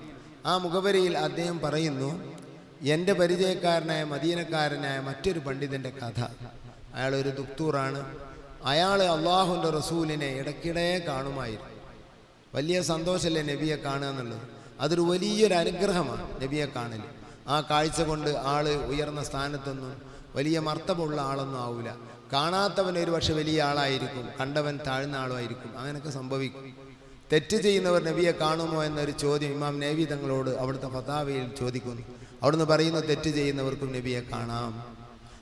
ആ മുഖവരിയിൽ അദ്ദേഹം പറയുന്നു എന്റെ പരിചയക്കാരനായ മദീനക്കാരനായ മറ്റൊരു പണ്ഡിതന്റെ കഥ. അയാൾ ഒരു ദുക്തൂറാണ്. അയാൾ അള്ളാഹുന്റെ റസൂലിനെ ഇടയ്ക്കിടെ കാണുമായിരുന്നു. വലിയ സന്തോഷമല്ലേ നബിയെ കാണുക എന്നുള്ളത്? അതൊരു വലിയൊരു അനുഗ്രഹമാണ് നബിയെ കാണൽ. ആ കാഴ്ച കൊണ്ട് ആൾ ഉയർന്ന സ്ഥാനത്തൊന്നും വലിയ മർത്തമുള്ള ആളൊന്നും ആവില്ല കാണാത്തവൻ ഒരു പക്ഷെ വലിയ ആളായിരിക്കും. കണ്ടവൻ താഴ്ന്ന ആളുമായിരിക്കും അങ്ങനെയൊക്കെ സംഭവിക്കും. തെറ്റ് ചെയ്യുന്നവർ നബിയെ കാണുമോ എന്നൊരു ചോദ്യം ഇമാം നബി തങ്ങളോട് അവിടുത്തെ ഫതാവയിൽ ചോദിക്കുന്നു. അവിടുന്ന് പറയുന്നു തെറ്റ് ചെയ്യുന്നവർക്കും നബിയെ കാണാം.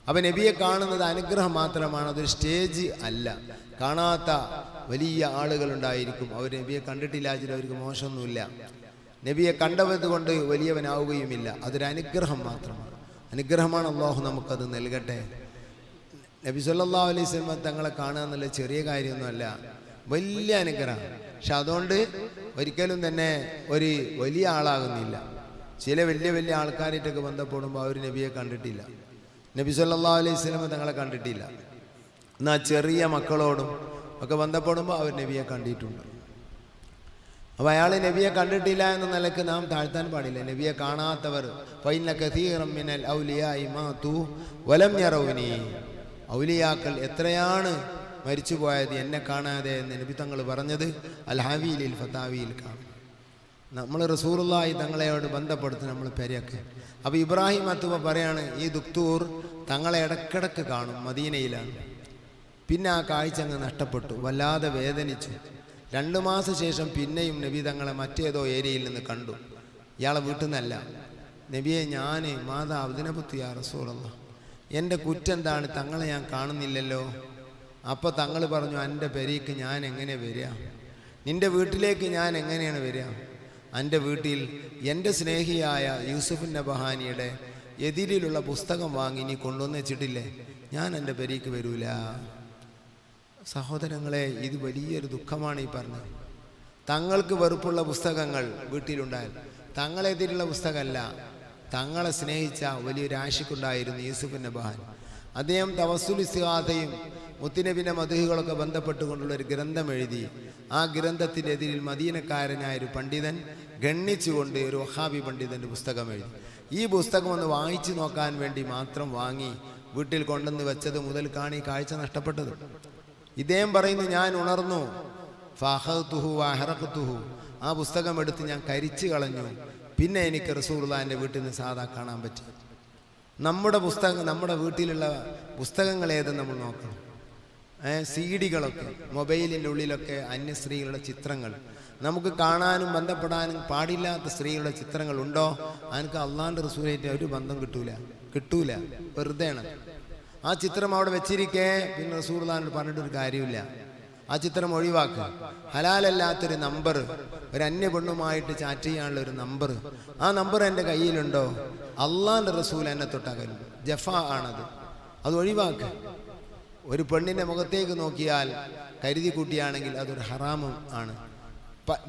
അപ്പം നബിയെ കാണുന്നത് അനുഗ്രഹം മാത്രമാണ് അതൊരു സ്റ്റേജ് അല്ല. കാണാത്ത വലിയ ആളുകളുണ്ടായിരിക്കും. അവർ നബിയെ കണ്ടിട്ടില്ലാച്ചിട്ട് അവർക്ക് മോശമൊന്നുമില്ല. നബിയെ കണ്ടവത് കൊണ്ട് വലിയവനാവുകയുമില്ല. അതൊരു അനുഗ്രഹം മാത്രമാണ്. അനുഗ്രഹമാണ് അള്ളാഹു നമുക്കത് നൽകട്ടെ. നബി സല്ലാ അലൈഹി സ്വലമ തങ്ങളെ കാണുക എന്നുള്ള ചെറിയ കാര്യമൊന്നുമല്ല. വലിയ അനുഗ്രഹം. പക്ഷെ അതുകൊണ്ട് ഒരിക്കലും തന്നെ ഒരു വലിയ ആളാകുന്നില്ല. ചില വലിയ വലിയ ആൾക്കാരായിട്ടൊക്കെ ബന്ധപ്പെടുമ്പോൾ അവർ നബിയെ കണ്ടിട്ടില്ല. നബി സല്ലാ അലൈഹി സ്വലമ തങ്ങളെ കണ്ടിട്ടില്ല. എന്നാൽ ചെറിയ മക്കളോടും ഒക്കെ ബന്ധപ്പെടുമ്പോൾ അവർ നബിയെ കണ്ടിട്ടുണ്ട്. അപ്പോൾ അയാൾ നബിയെ കണ്ടിട്ടില്ല എന്ന നിലയ്ക്ക് നാം താഴ്ത്താൻ പാടില്ല. നബിയെ കാണാത്തവർ വലം ഔലിയാക്കൾ എത്രയാണ് മരിച്ചു പോയത് എന്നെ കാണാതെ എന്ന് നബി തങ്ങൾ പറഞ്ഞത് അൽ ഹവീലിൽ ഫതാവിയിൽ കാണും. നമ്മൾ റസൂറുള്ളായി തങ്ങളെയോട് ബന്ധപ്പെടുത്തി നമ്മൾ പെരയൊക്കെ. അപ്പോൾ ഇബ്രാഹിം അത്തുവ പറയാണ് ഈ ദുക്തൂർ തങ്ങളെ ഇടക്കിടക്ക് കാണും മദീനയിലാണ്. പിന്നെ ആ കാഴ്ച അങ്ങ് നഷ്ടപ്പെട്ടു വല്ലാതെ വേദനിച്ചു. രണ്ടു മാസം ശേഷം പിന്നെയും നബി തങ്ങളെ മറ്റേതോ ഏരിയയിൽ നിന്ന് കണ്ടു. ഇയാളെ വീട്ടിൽ നിന്നല്ല നബിയെ ഞാൻ മാതാ അതിനെപ്പറ്റി റസൂറുള്ള എന്റെ കുറ്റെന്താണ് തങ്ങളെ ഞാൻ കാണുന്നില്ലല്ലോ. അപ്പോൾ തങ്ങൾ പറഞ്ഞു എന്റെ പെരയ്ക്ക് ഞാൻ എങ്ങനെ വരിക? നിന്റെ വീട്ടിലേക്ക് ഞാൻ എങ്ങനെയാണ് വരിക? എന്റെ വീട്ടിൽ എന്റെ സ്നേഹിയായ യൂസുഫ് നബഹാനിയുടെ എതിരിലുള്ള പുസ്തകം വാങ്ങി നീ കൊണ്ടുവന്ന് വെച്ചിട്ടില്ലേ? ഞാൻ എന്റെ പെരയ്ക്ക് വരൂല. സഹോദരങ്ങളെ ഇത് വലിയൊരു ദുഃഖമാണ് ഈ പറഞ്ഞത്. തങ്ങൾക്ക് വെറുപ്പുള്ള പുസ്തകങ്ങൾ വീട്ടിലുണ്ടായാൽ തങ്ങളെതിരുള്ള പുസ്തകമല്ല തങ്ങളെ സ്നേഹിച്ച വലിയൊരു ആശിക്കുണ്ടായിരുന്നു യൂസുഫ് നബഹാൻ അദ്ദേഹം തവസുൽ ഇസ്ഹാദയും മുത്തുനബിന്റെ മധുഹുകളൊക്കെ ബന്ധപ്പെട്ടുകൊണ്ടുള്ള ഒരു ഗ്രന്ഥം എഴുതി. ആ ഗ്രന്ഥത്തിനെതിരിൽ മദീനക്കാരനായ ഒരു പണ്ഡിതൻ ഗണ്ണിച്ചുകൊണ്ട് ഒരു വഹാബി പണ്ഡിതന്റെ പുസ്തകം എഴുതി. ഈ പുസ്തകം ഒന്ന് വായിച്ചു നോക്കാൻ വേണ്ടി മാത്രം വാങ്ങി വീട്ടിൽ കൊണ്ടുവന്ന് വെച്ചത് മുതൽ കാണി കാഴ്ച നഷ്ടപ്പെട്ടത്. ഇദ്ദേഹം പറയുന്നു ഞാൻ ഉണർന്നു. ഫഹത്തുഹു അഹറഖത്തുഹു ആ പുസ്തകം എടുത്ത് ഞാൻ കരിച്ചു കളഞ്ഞു. പിന്നെ എനിക്ക് റസൂർലാന്റെ വീട്ടിൽ നിന്ന് സാധാ കാണാൻ പറ്റി. നമ്മുടെ പുസ്തകം നമ്മുടെ വീട്ടിലുള്ള പുസ്തകങ്ങൾ ഏതെന്ന് നമ്മൾ നോക്കണം. സി ഡികളൊക്കെ മൊബൈലിന്റെ ഉള്ളിലൊക്കെ അന്യ സ്ത്രീകളുടെ ചിത്രങ്ങൾ. നമുക്ക് കാണാനും ബന്ധപ്പെടാനും പാടില്ലാത്ത സ്ത്രീകളുടെ ചിത്രങ്ങൾ ഉണ്ടോ അതിനൊക്കെ അള്ളാണ്ട് റസൂലായിട്ട് ഒരു ബന്ധം കിട്ടൂല. കിട്ടൂല. വെറുതെയാണ്. ആ ചിത്രം അവിടെ വെച്ചിരിക്കേ. പിന്നെ റസൂർലാനോട് പറഞ്ഞിട്ടൊരു കാര്യമില്ല. ആ ചിത്രം ഒഴിവാക്കുക ഹലാലല്ലാത്തൊരു നമ്പർ ഒരു അന്യ പെണ്ണുമായിട്ട് ചാറ്റ് ചെയ്യാനുള്ള ഒരു നമ്പർ. ആ നമ്പർ എന്റെ കയ്യിലുണ്ടോ? അള്ളാന്റെ റസൂൽ എന്നെ തൊട്ടാകരുത് ജഫ ആണത്. അത് ഒഴിവാക്കുക ഒരു പെണ്ണിന്റെ മുഖത്തേക്ക് നോക്കിയാൽ കരുതി കൂട്ടിയാണെങ്കിൽ അതൊരു ഹറാമും ആണ്.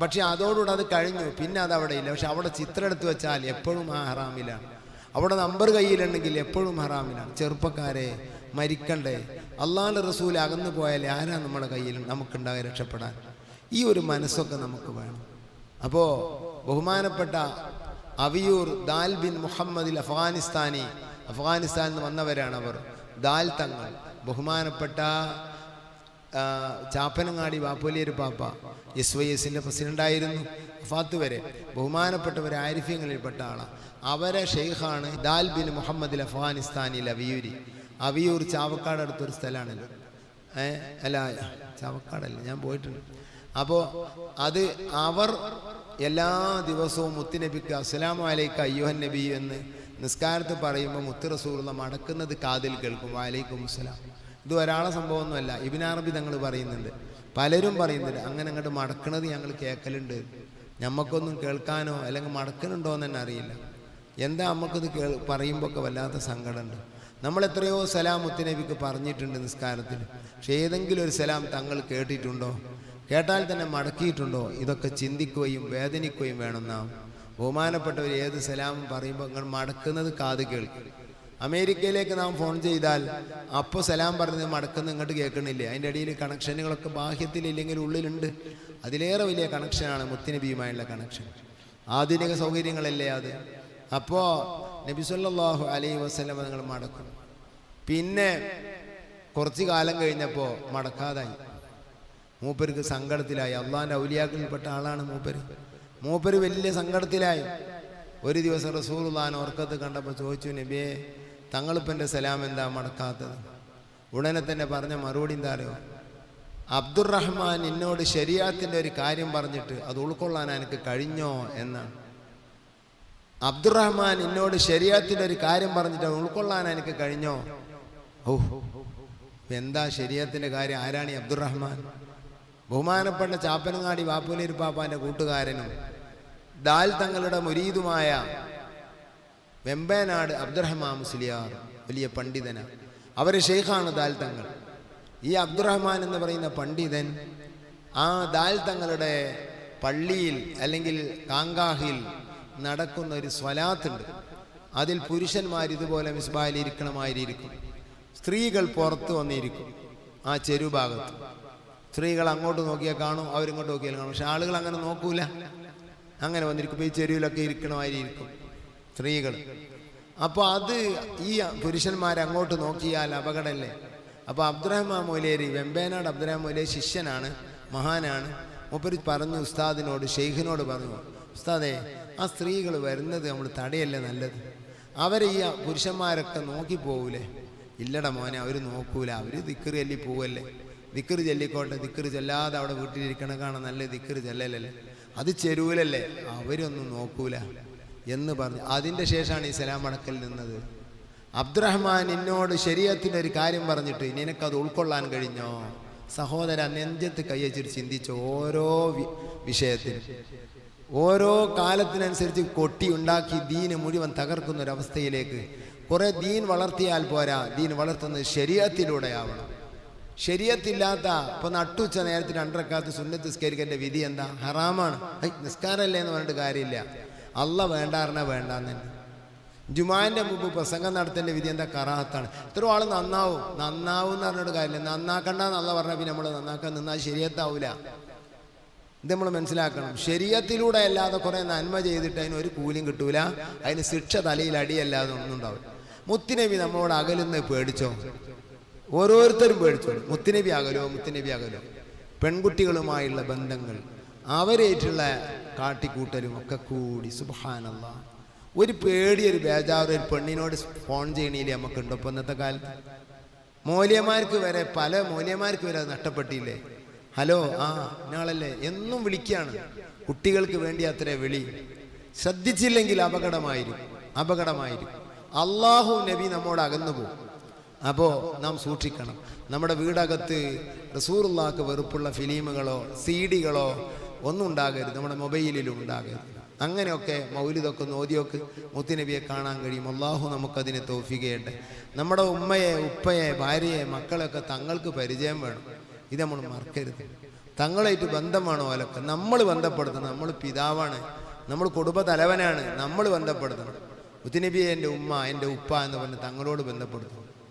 പക്ഷെ അതോടുകൂടെ അത് കഴിഞ്ഞു. പിന്നെ അത് അവിടെ ഇല്ല. പക്ഷെ അവിടെ ചിത്രം എടുത്ത് വെച്ചാൽ എപ്പോഴും ആ ഹറാമിലാണ് അവിടെ നമ്പർ കയ്യിലുണ്ടെങ്കിൽ എപ്പോഴും ഹറാമിലാണ് ചെറുപ്പക്കാരെ മരിക്കണ്ടേ? അള്ളാഹുടെ റസൂൽ അകന്നു പോയാൽ ആരാ നമ്മുടെ കയ്യിൽ നമുക്കുണ്ടാവുക രക്ഷപ്പെടാൻ? ഈ ഒരു മനസ്സൊക്കെ നമുക്ക് വേണം. അപ്പോൾ ബഹുമാനപ്പെട്ട അവിയൂർ ദാൽ ബിൻ മുഹമ്മദിൽ അഫ്ഗാനിസ്ഥാനി അഫ്ഗാനിസ്ഥാനിൽ നിന്ന് വന്നവരാണ് അവർ. ദാൽ തങ്ങൾ. ബഹുമാനപ്പെട്ട ചാപ്പനങ്ങാടി വാപ്പോലിയൊരു പാപ്പ എസ് വൈ എസിന്റെ പ്രസിഡന്റായിരുന്നു ഫാത്ത് വരെ. ബഹുമാനപ്പെട്ടവർ ആരിഫ്യങ്ങളിൽപ്പെട്ട ആളാണ് അവരെ ഷെയ്ഖാണ് ദാൽ ബിൻ മുഹമ്മദിൽ അഫ്ഗാനിസ്ഥാനിൽ അവിയൂരി. അവിയൂർ ചാവക്കാട് അടുത്തൊരു സ്ഥലമാണല്ലോ ഏ അല്ല ചാവക്കാടല്ല ഞാൻ പോയിട്ടുണ്ട്. അപ്പോൾ അത് അവർ എല്ലാ ദിവസവും മുത്തുനബിക്ക് അസ്സലാമു അയ്യോഹൻ അയ്യുഹൻ നബി എന്ന് നിസ്കാരത്ത് പറയുമ്പോൾ മുത്ത് റസൂറുള്ള മടക്കുന്നത് കാതിൽ കേൾക്കും. വാലൈക്കും അസ്സലാം ഇത് ഒരാളെ സംഭവമൊന്നുമല്ല. ഇബിനാറബി തങ്ങൾ പറയുന്നുണ്ട്. പലരും പറയുന്നുണ്ട് അങ്ങനെ അങ്ങോട്ട് മടക്കണത് ഞങ്ങൾ കേൾക്കലുണ്ട് ഞമ്മക്കൊന്നും കേൾക്കാനോ അല്ലെങ്കിൽ മടക്കലുണ്ടോ എന്ന് തന്നെ അറിയില്ല. എന്താ നമുക്കത് കേൾ പറയുമ്പോൾ ഒക്കെ വല്ലാത്ത സങ്കടമുണ്ട്. നമ്മൾ എത്രയോ സലാം മുത്തനബിക്ക് പറഞ്ഞിട്ടുണ്ട് നിസ്കാരത്തിൽ. പക്ഷെ ഏതെങ്കിലും ഒരു സലാം തങ്ങൾ കേട്ടിട്ടുണ്ടോ? കേട്ടാൽ തന്നെ മടക്കിയിട്ടുണ്ടോ? ഇതൊക്കെ ചിന്തിക്കുകയും വേദനിക്കുകയും വേണം നാം. ബഹുമാനപ്പെട്ടവർ ഏത് സലാമും പറയുമ്പോൾ നിങ്ങൾ മടക്കുന്നത് കാത് കേൾക്കും. അമേരിക്കയിലേക്ക് നാം ഫോൺ ചെയ്താൽ അപ്പോൾ സലാം പറഞ്ഞത് മടക്കുന്ന ഇങ്ങോട്ട് കേൾക്കണില്ലേ? അതിന്റെ ഇടയിൽ കണക്ഷനുകളൊക്കെ ബാഹ്യത്തിലില്ലെങ്കിൽ ഉള്ളിലുണ്ട്. അതിലേറെ വലിയ കണക്ഷനാണ് മുത്തുനബിയുമായുള്ള കണക്ഷൻ. ആധുനിക സൗകര്യങ്ങളല്ലേ അത്? അപ്പോൾ നബി സല്ലല്ലാഹു അലൈഹി വസല്ലം നിങ്ങൾ മടക്കും. പിന്നെ കുറച്ച് കാലം കഴിഞ്ഞപ്പോൾ മടക്കാതായി. മൂപ്പർക്ക് സങ്കടത്തിലായി. അള്ളാന്റെ ഔലിയാക്കളിൽപ്പെട്ട ആളാണ് മൂപ്പര്. മൂപ്പര് വലിയ സങ്കടത്തിലായി. ഒരു ദിവസം റസൂർദാൻ ഓർക്കത്ത് കണ്ടപ്പോൾ ചോദിച്ചു നബിയെ തങ്ങളിപ്പം എന്റെ സലാം എന്താ മടക്കാത്തത്? ഉടനെ തന്നെ പറഞ്ഞ മറുപടി എന്താ അറിയോ? അബ്ദുറഹ്മാൻ എന്നോട് ശരിയാത്തിന്റെ ഒരു കാര്യം പറഞ്ഞിട്ട് അത് ഉൾക്കൊള്ളാൻ എനിക്ക് കഴിഞ്ഞോ എന്നാണ്. അബ്ദുറഹ്മാൻ എന്നോട് ശരിയാത്തിന്റെ ഒരു കാര്യം പറഞ്ഞിട്ട് അത് ഉൾക്കൊള്ളാൻ എനിക്ക് കഴിഞ്ഞോ? ഓ എന്താ ശരിയത്തിന്റെ കാര്യം? ആരാണ് ഈ അബ്ദുറഹ്മാൻ? ബഹുമാനപ്പെട്ട ചാപ്പനങ്ങാടി വാപ്പുലീർ പാപ്പാന്റെ കൂട്ടുകാരനും ദാൽ തങ്ങളുടെ മുരീതുമായ വെമ്പേനാട് അബ്ദുറഹ്മാൻ മുസ്ലിയാർ വലിയ പണ്ഡിതന. അവർ ഷെയ്ഖാണ് ദാൽ തങ്ങൾ. ഈ അബ്ദുറഹ്മാൻ എന്ന് പറയുന്ന പണ്ഡിതൻ ആ ദാൽ തങ്ങളുടെ പള്ളിയിൽ അല്ലെങ്കിൽ കാങ്കാഹിൽ നടക്കുന്ന ഒരു സ്വലാത്തുണ്ട്. അതിൽ പുരുഷന്മാർ ഇതുപോലെ മിസ്ബായിൽ ഇരിക്കണമായിരിക്കും. സ്ത്രീകൾ പുറത്ത് വന്നിരിക്കും ആ ചെരുഭാഗത്ത്. സ്ത്രീകൾ അങ്ങോട്ട് നോക്കിയാൽ കാണും അവരിങ്ങോട്ട് നോക്കിയാൽ കാണും. പക്ഷെ ആളുകൾ അങ്ങനെ നോക്കൂല. അങ്ങനെ വന്നിരിക്കും ഈ ചെരുവിലൊക്കെ ഇരിക്കണമായിരിക്കും സ്ത്രീകൾ. അപ്പോൾ അത് ഈ പുരുഷന്മാർ അങ്ങോട്ട് നോക്കിയാൽ അപകടമല്ലേ അപ്പോൾ അബ്ദുറഹ്മാൻ മൊലേരി വെമ്പേനാട് അബ്ദുറഹ്മാൻ മൊലേരി ശിഷ്യനാണ് മഹാനാണ്. മൂപ്പര് പറഞ്ഞു ഉസ്താദിനോട് ഷെയ്ഖിനോട് പറഞ്ഞു ഉസ്താദേ ആ സ്ത്രീകൾ വരുന്നത് നമ്മൾ തടയല്ലേ നല്ലത്? അവരെ ഈ പുരുഷന്മാരൊക്കെ നോക്കി പോകൂലേ ഇല്ലട മോനെ അവർ നോക്കൂല. അവർ ദിക്കറ് ചൊല്ലി പോവല്ലേ? ദിക്കറ് ചൊല്ലിക്കോട്ടെ ദിക്കറ് ചെല്ലാതെ അവിടെ വീട്ടിലിരിക്കണ കാണാൻ നല്ല ദിക്കറ് ചെല്ലലല്ലേ? അത് ചെരുവിലല്ലേ അവരൊന്നും നോക്കൂല. എന്ന് പറഞ്ഞു. അതിന്റെ ശേഷമാണ് ഈ സലാം അടക്കൽ നിന്നത്. അബ്ദുറഹ്മാൻ എന്നോട് ശരീരത്തിന്റെ ഒരു കാര്യം പറഞ്ഞിട്ട് നിനക്കത് ഉൾക്കൊള്ളാൻ കഴിഞ്ഞോ? സഹോദര നെഞ്ചത്ത് കയ്യച്ചിട്ട് ചിന്തിച്ച ഓരോ വിഷയത്തിനും ഓരോ കാലത്തിനനുസരിച്ച് കൊട്ടി ഉണ്ടാക്കി ദീന് മുഴുവൻ തകർക്കുന്ന അവസ്ഥയിലേക്ക് കുറെ ദീൻ വളർത്തിയാൽ പോരാ. ദീൻ വളർത്തുന്നത് ശരീരത്തിലൂടെയാവണം. ശരീരത്തില്ലാത്ത ഇപ്പൊ നട്ടുച്ച നേരത്തെ രണ്ടരക്കാത്ത് സുന്നത്ത് നിസ്കരിക്കേണ്ട വിധി എന്താ? ഹറാമാണ്. നിസ്കാരമല്ലേ എന്ന് പറഞ്ഞിട്ട് കാര്യമില്ല. അല്ല വേണ്ടാറിനെ വേണ്ടാന്ന് തന്നെ. മുമ്പ് പ്രസംഗം നടത്തേണ്ട വിധി എന്താ? കറാഹത്താണ് ഇത്ര ആൾ നന്നാവും. നന്നാവും എന്ന് പറഞ്ഞിട്ട് കാര്യമില്ല. നന്നാക്കണ്ടെന്ന് അല്ല പറഞ്ഞാൽ പിന്നെ നമ്മൾ നന്നാക്കാൻ നിന്നാൽ ശരിയത്താവൂല. ഇത് നമ്മൾ മനസ്സിലാക്കണം. ശരീരത്തിലൂടെ അല്ലാതെ കുറെ നന്മ ചെയ്തിട്ട് അതിന് ഒരു കൂലിയും കിട്ടൂല. അതിന് ശിക്ഷ തലയിൽ അടിയല്ലാതെ ഒന്നും ഉണ്ടാവില്ല. മുത്തുനബി നമ്മളോട് അകലുന്ന പേടിച്ചോ? ഓരോരുത്തരും പേടിച്ചു. മുത്തുനബി അകലോ മുത്തുനബി അകലോ പെൺകുട്ടികളുമായുള്ള ബന്ധങ്ങൾ അവരേറ്റുള്ള കാട്ടിക്കൂട്ടലും ഒക്കെ കൂടി. സുബാനല്ല ഒരു പേടി ഒരു ബേജാറ്. ഒരു പെണ്ണിനോട് ഫോൺ ചെയ്യണില്ലേ നമുക്കുണ്ടോ. ഇപ്പൊ ഇന്നത്തെ കാലത്ത് മൂല്യമാർക്ക് വരെ പല മൂല്യമാർക്ക് വരെ അത് നഷ്ടപ്പെട്ടില്ലേ? ഹലോ ആ ഇന്നാളല്ലേ എന്നും വിളിക്കുകയാണ് കുട്ടികൾക്ക് വേണ്ടി അത്ര വിളി. ശ്രദ്ധിച്ചില്ലെങ്കിൽ അപകടമായിരിക്കും അപകടമായിരിക്കും അള്ളാഹു നബി നമ്മോട് അകന്നു പോകും. അപ്പോൾ നാം സൂക്ഷിക്കണം. നമ്മുടെ വീടകത്ത് റസൂറുള്ളാക്ക് വെറുപ്പുള്ള ഫിലിമുകളോ സീഡികളോ ഒന്നും ഉണ്ടാകരുത്. നമ്മുടെ മൊബൈലിലും ഉണ്ടാകരുത്. അങ്ങനെയൊക്കെ മൗലിതൊക്കെ നോദിയൊക്കെ മുത്തുനബിയെ കാണാൻ കഴിയും. അള്ളാഹു നമുക്കതിനെ തോഫികയട്ടെ നമ്മുടെ ഉമ്മയെ ഉപ്പയെ ഭാര്യയെ മക്കളെയൊക്കെ തങ്ങൾക്ക് പരിചയം വേണം. ഇത് നമ്മൾ മറക്കരുത്. തങ്ങളായിട്ട് ബന്ധമാണ് ഓലൊക്കെ നമ്മൾ ബന്ധപ്പെടുത്തണം. നമ്മൾ പിതാവാണ്. നമ്മൾ കുടുംബ തലവനാണ് നമ്മൾ ബന്ധപ്പെടുത്തണം. മുത്തുനബിയെ എന്റെ ഉമ്മ എന്റെ ഉപ്പ എന്ന് പറഞ്ഞ് തങ്ങളോട് ബന്ധപ്പെടുത്തണം.